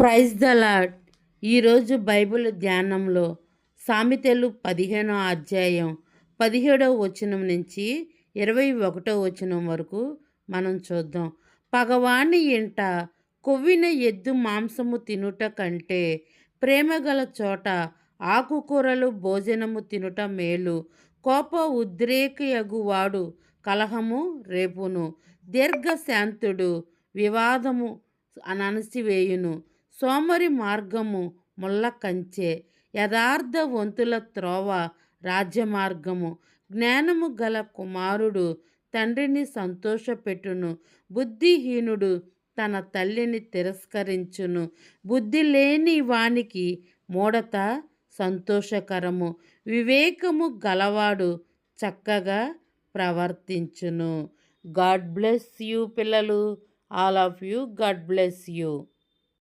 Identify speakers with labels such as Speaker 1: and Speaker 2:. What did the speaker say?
Speaker 1: Praise the lord ఈరోజు Bible ధ్యానంలో సామెతలు పదిహేనో అధ్యాయం పదిహేడవ వచనం నుంచి ఇరవై ఒకటో వచనం వరకు మనం చూద్దాం. పగవాణి ఇంట కొవ్విన ఎద్దు మాంసము తినుట కంటే ప్రేమగల చోట ఆకుకూరలు భోజనము తినుట మేలు. కోప ఉద్రేకయగువాడు కలహము రేపును. దీర్ఘశాంతుడు వివాదము అనసివేయును. సోమరి మార్గము ముళ్ళ కంచె యథార్థవంతుల త్రోవ రాజ్యమార్గము. జ్ఞానము గల కుమారుడు తండ్రిని సంతోషపెట్టును. బుద్ధిహీనుడు తన తల్లిని తిరస్కరించును. బుద్ధి లేని వానికి మూడత సంతోషకరము. వివేకము గలవాడు చక్కగా ప్రవర్తించును. గాడ్ బ్లెస్ యూ పిల్లలు. All of you God bless you.